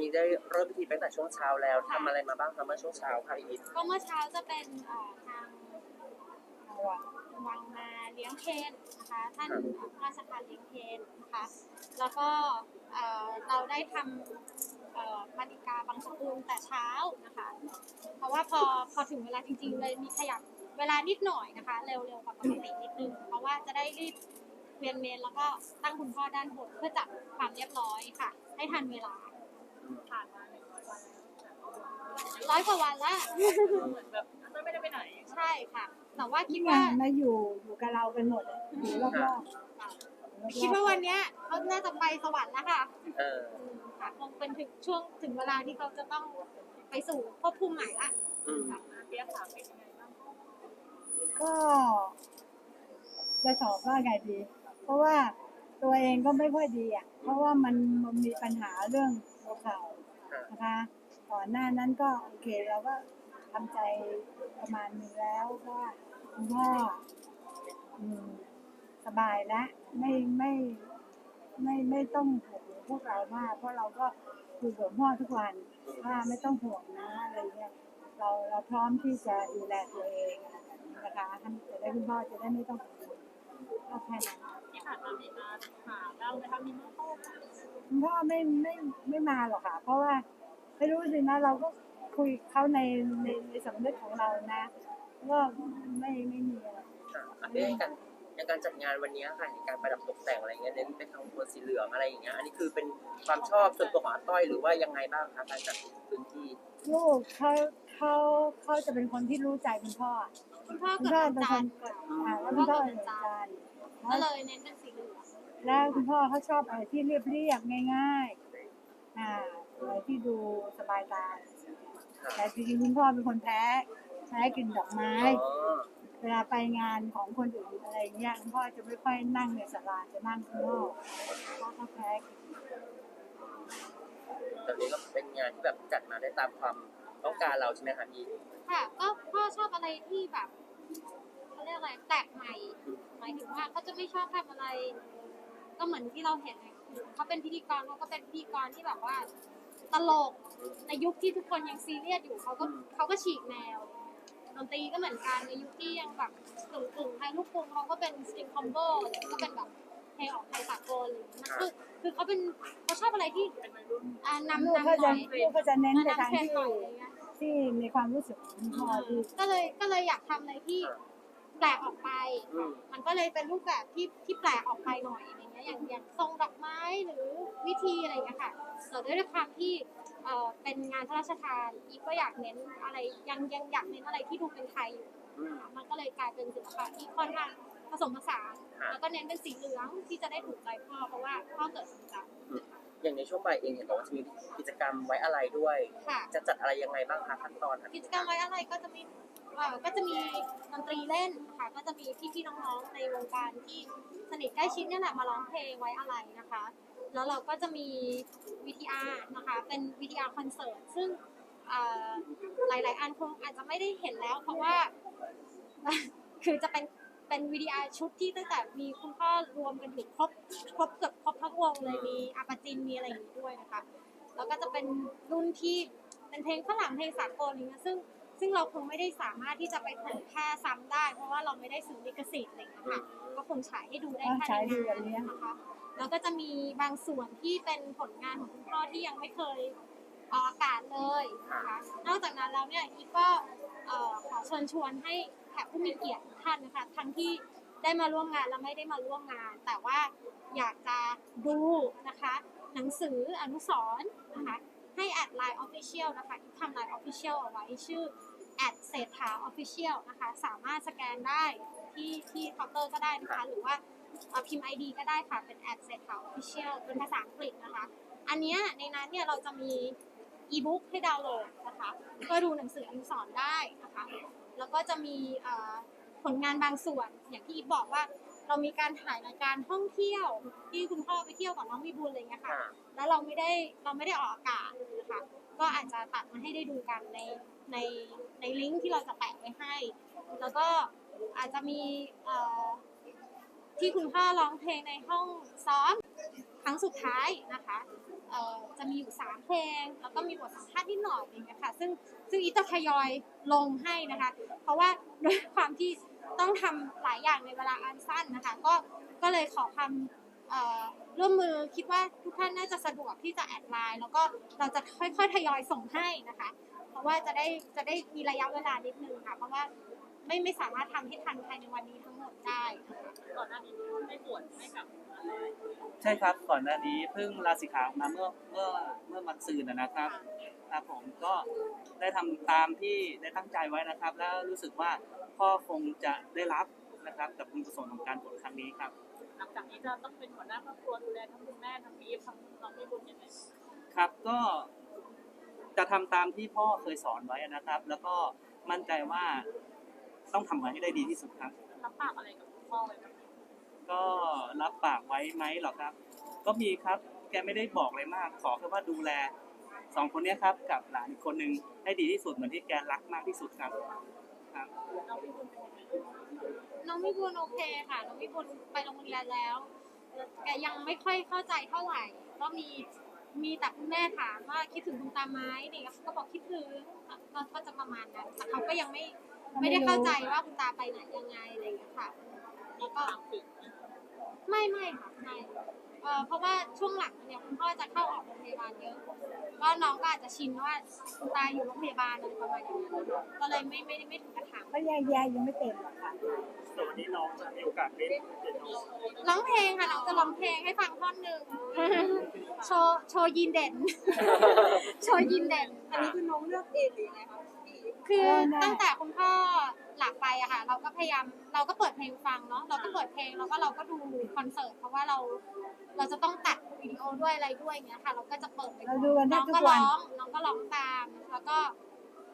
นี้ได้เริ่มพิธีไปตั้งแต่ช่วงเช้าแล้วทำอะไรมาบ้างคะเมื่อช่วงเช้าค่ะพี่อิทก็เมื่อเช้าจะเป็นเอ่อทางวังมาเลี้ยงเพนนะคะท่านพระราชทานเลี้ยงเพนนะคะแล้วก็เอ่อเราได้ทำเอ่อมาติกาบางสกุลแต่เช้านะคะ เพราะว่าพอพอถึงเวลาจริงๆเลยมีขยับเวลานิดหน่อยนะคะ เร็วๆกว่าปกตินิดนึงเพราะว่าจะได้รีบเวียนเมนแล้วก็ตั้งคุณพ่อด้านบนเพื่อจัดความเรียบร้อยค่ะ ให้ทันเวลา ผ่านมาหนึ่งร้อยวันร้อยกว่าวันละแล้วเหมือนแบบไม่ได้ไปไหนใช่ค่ะแต่ว่าคิที่ดว่าว่า มาอยู่อยู่กับเรากันหมดอะอยู่รอบๆคิดว่าวันเนี้ยเขาน่าจะไปสวรรค์แล้วค่ะเอออืมค่ะคงเป็นถึงช่วงถึงเวลาที่เขาจะต้องไปสู่ภพภูมิใหม่ละอืมเปียกถามเป็นยังไงบ้างก็จะสอบว่าไงดี เพราะว่าตัวเองก็ไม่ค่อยดีอะ เพราะว่ามันมันมีปัญหาเรื่องหัวเข่าค่ะ นะคะก่อนหน้านั้นก็โอเคเราก็ทำใจประมาณหนึงแล้วว่าคุณพ่ออืมสบายแล้วไม่ไม่ไม่ไม่ต้องห่วงพวกเรามาก เพราะเราก็คุยกับพ่อทุกวันว่าไม่ต้องห่วงนะอะไรเงี้ยเราเราพร้อมที่จะดูแลตัวเองนะคะท่านจะได้คุณพ่อจะได้ไม่ต้องกังวลก็แค่นั้นที่ผ่านมามีมาหาเราไหมคะมีมาเข้าคุณพ่อไม่ไม่ไม่มาหรอกค่ะ เพราะว่า ไม่รู้สินะ เราก็คุยเขาในในในสำนึกของเรานะว่าไม่ไม่มีอะไรค่ะอันนี้ในการในการจัดงานวันนี้ค่ะในการประดับตกแต่งอะไรเงี้ยเน้นไปทางโทนสีเหลืองอะไรอย่างเงี้ยอันนี้คือเป็นความชอบส่วนตัวของอาต้อยหรือว่ายังไงบ้างคะการจัดพื้นที่ลูกเขาเขาเขาจะเป็นคนที่รู้ใจคุณพ่อคุณพ่อคุณเกิพ่อดเป็นวันคจันนทร์อ่าแล้วคุณพ่อเป็นจันทร์ก็เลยเน้นเป็นสีเหลืองแล้วคุณพ่อเขาชอบอะไรที่เรียบเรียบๆง่ายๆอ่า อะไรที่ดูสบายตาค่ะแต่จริงๆคุณพ่อเป็นคนแพ้แพ้กลินดอกไม้อ๋อเวลาไปงานของคนอื่นอะไรเงี้ยคุณพ่อจะไม่ค่อยนั่งในศาลาจะนั่งข้างนอกเพราะเขาแพ้กลิ่นตอนนี้ก็เป็นงานที่แบบจัดมาได้ตามความต้องการเราใช่ไหมคะพี่ค่ะก็พ่อชอบอะไรที่แบบเขาเรียกอะไรแปลกใหม่ หมายถึงว่าเขาจะไม่ชอบทำอะไร ก็เหมือนที่เราเห็นนะเขาเป็นพิธีกรเขาก็เป็นพิธีกรที่แบบว่า ตลกในยุคที่ทุกคนยังซีเรียสอยู่เขาก็เขาก็ฉีกแนวดนตรีก็เหมือนกันในยุคที่ยังแบบกึ่งกึ่งไทยลูกกรุงเขาก็เป็นสตริงคอมโบก็เป็นแบบเพลงออกไทยสากลอะไรอย่างเงี้ยคือคือเขาเป็นเขาชอบอะไรที่เป็นวัยรุ่นอ่านำลูกนำหเขาจะน่อยลูกเขาจะเน้นไปทางนำเทรนที่ด์หน่อยอะไรเงี้ยที่มีความรู้สึกของคุณพ่อที่ ก็เลยก็เลยอยากทำอะไรที่ แปลกออกไป อืม มันก็เลยเป็นรูปแบบที่ที่แปลกออกไปหน่อยอะไรเงี้ยอย่างอย่างทรงดอกไม้หรือวิธีอะไรเงี้ยค่ะแต่ด้วยความที่เอ่อเป็นงานพระราชทานอีกก็อยากเน้นอะไรยังยังอยากเน้นอะไรที่ดูเป็นไทยอยู่อืม มันก็เลยกลายเป็นศิลปะที่ค่อนข้างผสมผสานค่ะแล้วก็เน้นเป็นสีเหลืองที่จะได้ถูกใจพ่อเพราะว่าพ่อเกิดสีจันทร์อย่างในช่วงบ่ายเองเห็นบอกว่าจะมีกิจกรรมไว้อะไรด้วยค่ะ จะจัดอะไรยังไงบ้างคะขั้นตอนค่ะกิจกรรมไว้อะไรก็จะมีเอ่อ ก็จะมีดนตรีเล่นค่ะ ก็จะมีพี่ๆน้องๆในวงการที่สนิทใกล้ชิดนี่แหละมาร้องเพลงไว้อะไรนะคะ แล้วเราก็จะมี VTR นะคะ เป็น VTR คอนเสิร์ตซึ่งหลายๆ อันคงอาจจะไม่ได้เห็นแล้ว เพราะว่าคือจะเป็นเป็นวิดีอาชุดที่ตั้งแต่มีคุณพ่อรวมกันถึงครบครบเกือบครบทั้งวงเลยมีอาปาจินมีอะไรอย่างนี้ด้วยนะคะ แล้วก็จะเป็นรุ่นที่เป็นเพลงฝรั่งเพลงสากลอะไรเงี้ยซึ่ง ซึ่งเราคงไม่ได้สามารถที่จะไปเผยแพร่ซ้ำได้ เพราะว่าเราไม่ได้ซื้อลิขสิทธิ์อะไรเงี้ยค่ะ ก็คงฉายให้ดูได้แค่ฉายในดูแบงาบนนี้นะคะแล้วก็จะมีบางส่วนที่เป็นผลงานของคุณพ่อที่ยังไม่เคยออกอากาศเลยนะคะนอกจากนั้นแล้วเนี่ยอีกก็เอ่อขอเชิญชวนให้แขกผู้มีเกียรติทุกท่านนะคะทั้งที่ได้มาร่วมงานและไม่ได้มาร่วมงาน แต่ว่าอยากจะดูนะคะ หนังสืออนุสรณ์นะคะ ให้แอดไลน์ออฟฟิเชียลนะคะที่ทำไลน์ออฟฟิเชียลเอาไว้ชื่อ แอดเศรษฐาออฟฟิเชียลนะคะ สามารถสแกนได้ที่ที่เคาน์เตอร์ก็ได้นะคะ หรือว่าเอ่อพิมพ์ ID ก็ได้ค่ะ เป็นแอดเศรษฐาออฟฟิเชียลเป็นภาษาอังกฤษนะคะ อันเนี้ยในนั้นเนี่ยเราจะมีอีบุ๊กให้ดาวน์โหลดนะคะก็ดูหนังสืออนุสรณ์ได้นะคะ แล้วก็จะมีเอ่อผลงานบางส่วนอย่างที่อีฟบอกว่า เรามีการถ่ายรายการท่องเที่ยว ที่คุณพ่อไปเที่ยวกับน้องมีบุญอะไรเงี้ยค่ะค่ะ แล้วเราไม่ได้เราไม่ได้ออกอากาศนะคะก็อาจจะตัดมาให้ได้ดูกันในในในลิงก์ที่เราจะแปะไว้ให้ แล้วก็อาจจะมีเอ่อที่คุณพ่อร้องเพลงในห้องซ้อมครั้งสุดท้ายนะคะเอ่อจะมีอยู่สามเพลง แล้วก็มีบทสัมภาษณ์นิดหน่อยอย่างเงี้ยค่ะ ซึ่งซึ่งอีทจะทยอยลงให้นะคะ เพราะว่าด้วยความที่ ต้องทำหลายอย่างในเวลาอันสั้นนะคะ ก็ก็เลยขอความร่วมมือคิดว่าทุกท่านน่าจะสะดวกที่จะแอดไลน์แล้วก็เราจะค่อยๆทยอยส่งให้นะคะ เพราะว่าจะได้จะได้มีระยะเวลานิดนึงค่ะ เพราะว่าไม่ไม่สามารถทำให้ทันภายในวันนี้ทั้งหมดได้ก่อนหน้านี้ได้บวชให้กับ ใช่ครับก่อนหน้านี้เพิ่งลาสิกขาออกมาเมื่อเมื่อเมื่อวันซืนนะนะครับครับผมก็ได้ทำตามที่ได้ตั้งใจไว้นะครับ แล้วรู้สึกว่าพ่อคงจะได้รับนะครับกับบุญกุศลของการบวชครั้งนี้ครับ หลังจากนี้จะต้องเป็นหัวหน้าครอบครัวดูแลทั้งคุณแม่ทั้งพี่ทั้งน้องพี่บุญยังไงครับก็จะทำตามที่พ่อเคยสอนไว้นะครับ แล้วก็มั่นใจว่าต้องทำมันให้ได้ดีที่สุดครับรับปากอะไรกับคุณพ่อไว้บ้างไหม ก็รับปากไว้ไหมหรอครับ ก็มีครับแกไม่ได้บอกอะไรมาก ขอแค่ว่าดูแลสองคนนี้ครับ กับหลานอีกคนนึงให้ดีที่สุดเหมือนที่แกรักมากที่สุดครับครับ น้องพี่บุญเป็นยังไงน้องมิบุญโอเคค่ะ น้องมิบุญไปโรงเรียนแล้วแกยังไม่ค่อยเข้าใจเท่าไหร่ ก็มีมีแต่คุณแม่ถามว่าคิดถึงคุณตาไหมเนี่ยก็บอกคิดถึงก็ก็จะประมาณนั้นแต่เขาก็ยังไม่ไม่ได้เข้าใจว่าคุณตาไปไหนยังไงอะไรอย่างเงี้ยค่ะมีถามถึง ไหมไม่ไม่ค่ะไม่เอ่อเพราะว่าช่วงหลังเนี่ยคุณพ่อจะเข้าออกโรงพยาบาลเยอะ ก็น้องก็อาจจะชินว่าคุณตาอยู่โรงพยาบาลอะไรประมาณอย่างนั้นนะคะก็เลยไม่ไม่ได้ไม่ถึงกระถามก็แยกแยะยังไม่เต็มหรอกค่ะส่วนวันนี้น้องจะมีโอกาสเล่นเปียโนร้องเพลงค่ะน้องจะร้องเพลงให้ฟังท่อนหนึ่งโชว์โชว์ยีนเด่น โชว์ยีนเด่น อันนี้คือน้องเลือกเองหรือยังไงคะพี่ คือตั้งแต่คุณพ่อหลักไปอะค่ะ เราก็พยายามเราก็เปิดเพลงฟังเนาะเราก็เปิดเพลงแล้วก็เราก็ดูคอนเสิร์ตเพราะว่าเราเราจะต้องตัดวิดีโอด้วยอะไรด้วยอย่างเงี้ยค่ะ เราก็จะเปิดไปเราดูกันได้น้องทุก็กวันร้องน้องก็ร้องตาม แล้วก็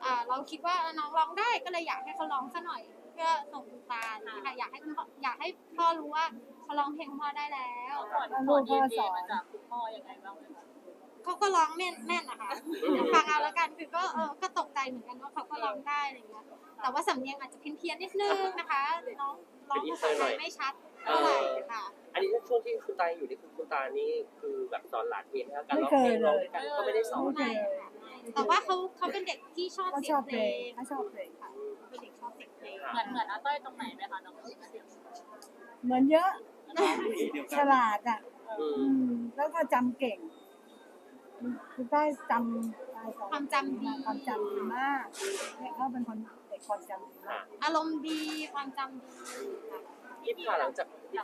อ่าเราคิดว่าน้องร้องได้ก็เลยอยากให้เขาร้องซะหน่อยเพื่อส่งคุณตาค่ะอยากให้คุณพ่ออยากให้พ่อรู้ว่าเขาร้องเพลงคุณพ่อได้แล้วก่อนก่อนดีเอมาจากคุณพ่อยังไงบ้างไหมคะเขาก็ร้องแม่นแม่นนะคะเดี๋ยวฟังเอาแล้วกันคือก็เออก็ตกใจ เหมือนกันว่าเขาก็ร้องได้อะไรเงี้ยแต่ว่าสำเนียงอาจจะเพี้ยนเพี้ยนๆนิดนึงนะคะน้องร้องภาษาไทยไม่ชัดเท่าไหร่ค่ะ อันนี้ช่วงที่คุณตาอยู่นี่คือคุณตานี่คือแบบสอนหลานเพลงนะครับการร้องเพลงร้องด้วยกันก็ไม่ได้สอนไม่ค่ะไม่แต่ว่าเขาเขาเป็นเด็กที่ชอบเขาเสีชยองบเพเพลลงงเขาชอบเพลงค่ะเขาเป็นเด็กชอบเสียงเพลงเหมือนเหมือนอาต้อยตรงไหนไหมคะน้องเสียงเหมือนเยอะเดียวฉกันลาดอะอือืมมแล้วก็จำเก่งคือได้จำได้สอง ความจำดี ความจำดีมากเนี่ยเขาเป็นคนเด็กความจำดีมากอารมณ์ดีความจำดีค่ะยี่ค่ะหลังจากพิธี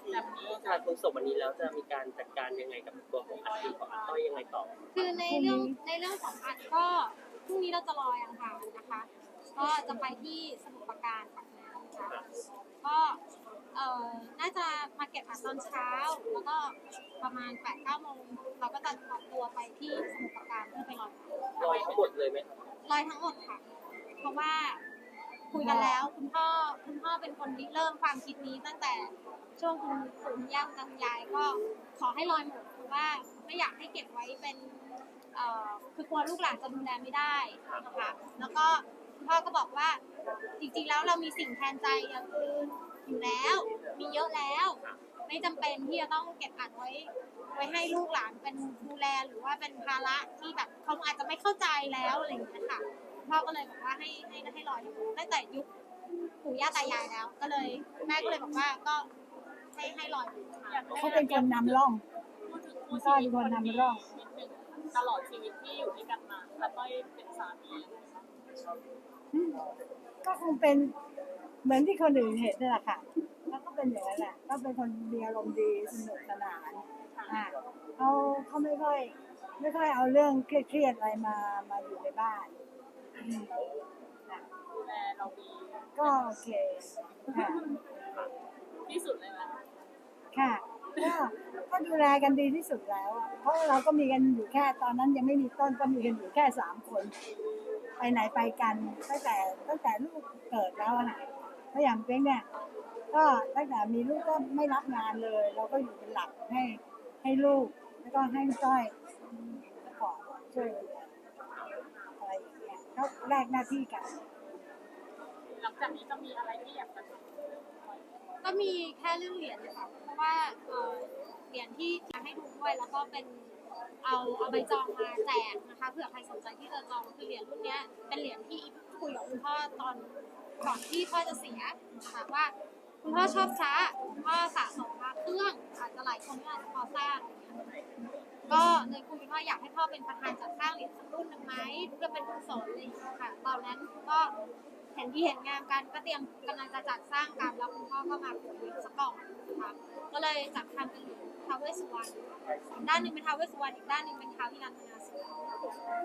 ทานคุณศพวันนี้แล้วจะมีการจัดการยังไงกับตัวของอัฐิของอาต้อยยังไงต่อ คือในเรื่องในเรื่องของอัดก็พรุ่งนี้เราจะลอยอังคารนะคะ ก็จะไปที่สมุทรปราการปากน้ำค่ะก็ เอ่อน่าจะมาเก็บอัดตอนเช้า แล้วก็ประมาณ8ปดเก้าโมงเราก็จะออกตัวไปที่สมุทรปราการเพื่อไปลอยลอยทั้งหมดเลยไหมครับลอยทั้งหมดค่ะ เพราะว่าคุยกันแล้วคุณพ่อคุณพ่อเป็นคนริเริ่มความคิดนี้ตั้งแต่ช่วงคุณปู่คุณย่าคุณตาคุณยายก็ขอให้ลอยหมดเพราะว่าไม่อยากให้เก็บไว้เป็นเอ่อคือกลัวลูกหลานจะดูแลไม่ได้นะคะแล้วก็คุณพ่อก็บอกว่าจริงๆแล้วเรามีสิ่งแทนใจอย่างอื่น อยู่แล้ว มีเยอะแล้ว ไม่จำเป็นที่จะต้องเก็บอัดไว้ ไว้ให้ลูกหลานเป็นดูแลหรือว่าเป็นภาระที่แบบเขาอาจจะไม่เข้าใจแล้วอะไรอย่างเงี้ยค่ะพ่อก็เลยบอกว่าให้ให้ให้รออยู่ตั้งแต่ยุคปู่ย่าตายายแล้ว ก็เลยแม่ก็เลยบอกว่าก็ให้ให้รออยู่ค่ะ เขาเป็นคนนำร่อง พูดถึงคู่ชีวิตคนนี้นิดนึงตลอดชีวิตที่อยู่ด้วยกันมาอาต้อยเป็นสามีอืมก็คงเป็น เหมือนที่คนอื่นเห็นนั่นแหละค่ะแล้วก็เป็นอย่างนั้นแหละก็เป็นคนมีอารมณ์ดีสนุกสนานอะเขาเขาไม่ค่อย ไม่ค่อยเอาเรื่องเครียดๆอะไรมามาอยู่ในบ้านอืมอะดูแลเราดีก็โอเคค่ะ ที่สุดเลยไหมค่ะก็ก็ดูแลกันดีที่สุดแล้วอะเพราะเราก็มีกันอยู่แค่ตอนนั้นยังไม่มีต้นก็มีกันอยู่แค่สามคน ไปไหนไปกันตั้งแต่ตั้งแต่ลูกเกิดแล้วอะค่ะ เพราะอย่างเป้งเนี่ยก็ตั้งแต่มีลูกก็ไม่รับงานเลย เราก็อยู่เป็นหลักให้ให้ลูก แล้วก็ให้จ้อยขอช่วยเหลืออะไรอย่างเงี้ยก็แลกหน้าที่กัน หลังจากนี้จะมีอะไรที่อยากจะทำก็มีแค่เรื่องเหรียญเลยค่ะเพราะว่าเอ่อเหรียญที่จะให้ดูด้วยแล้วก็เป็นเอาเอาใบจองมาแจกนะคะเผื่อใครสนใจที่จะจองคือเหรียญรุ่นเนี้ยเป็นเหรียญที่คุยกับคุณพ่อตอน ก่อนที่พ่อจะเสียนะคะว่า คุณพ่อชอบพระคุณพ่อสะสมพระเครื่องอาจจะหลายคนก็อาจจะพอทราบก็เลยคุยกันว่าอยากให้พ่อเป็นประธานจัดสร้างเหรียญสักรุ่นหนึ่งไหมเพื่อเป็นกุศลอะไรอย่างเงี้ยค่ะ ตอนนั้นก็เห็นที่เห็นงานกันก็เตรียมกำลังจะจัดสร้างกันแล้วคุณพ่อก็มาคุยสักกล่องนะคะก็เลยจัดทำเป็นเหรียญ ท้าวเวสสุวรรณด้านหนึ่งเป็นท้าวเวสสุวรรณอีกด้านหนึ่งเป็นท้าวฮิรันพนาสูร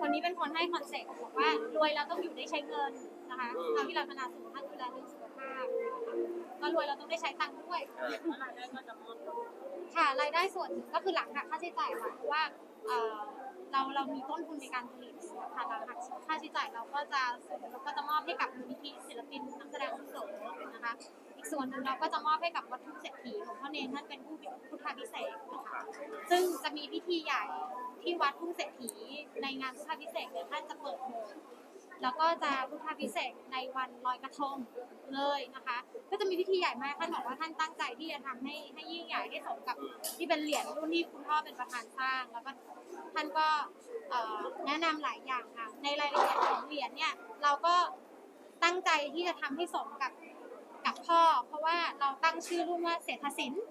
คนนี้เป็นคนให้คอนเซ็ปต์บอกว่ารวยแล้วต้องอยู่ได้ใช้เงินนะคะท้าวฮิรันพนาสูรท่านดูแลเรื่องสุขภาพก็รวยเราต้องได้ใช้ตังค์ด้วยค่ะรายได้ส่วนก็คือหลังหักค่าใช้จ่ายค่ะเพราะว่าเราเรามีต้นทุนในการผลิตค่ะหลังหักค่าใช้จ่ายเราก็จะเราก็จะมอบให้กับมูลนิธิศิลปินนักแสดงอาวุโสนะคะ ส่วนหนึ่งเราก็จะมอบให้กับวัดทุ่งเศรษฐีหลวงพ่อเนรท่านเป็นผู้พุทธาพิเศษนะคะซึ่งจะมีพิธีใหญ่ที่วัดทุ่งเศรษฐีในงานพุทธาพิเศษเนี่ยท่านจะเปิดโบสถ์แล้วก็จะพุทธาพิเศษในวันลอยกระทงเลยนะคะ ก็จะมีพิธีใหญ่มากท่านบอกว่าท่านตั้งใจที่จะทำให้ให้ยิ่งใหญ่ให้สมกับที่เป็นเหรียญรุ่นที่คุณพ่อเป็นประธานสร้างแล้วก็ท่านก็แนะนำหลายอย่างค่ะในรายละเอียดของเหรียญเนี่ยเราก็ตั้งใจที่จะทำให้สมกับ พ่อ เพราะว่าเราตั้งชื่อรุ่นว่าเศรษฐศิลป์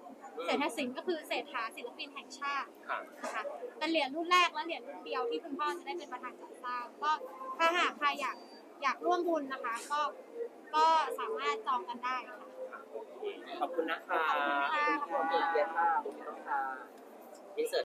เศรษฐศิลป์ก็คือเศรษฐาศิลปินแห่งชาติค่ะนะคะเป็นเหรียญรุ่นแรกและเหรียญรุ่นเดียวที่คุณพ่อจะได้เป็นประธานจัดสร้างก็ถ้าหากใครอยากอยากร่วมบุญนะคะ ก็ก็สามารถจองกันได้ค่ะขอบคุณนะคะขอบคุณค่ะขอบคุณเกียรติค่ะ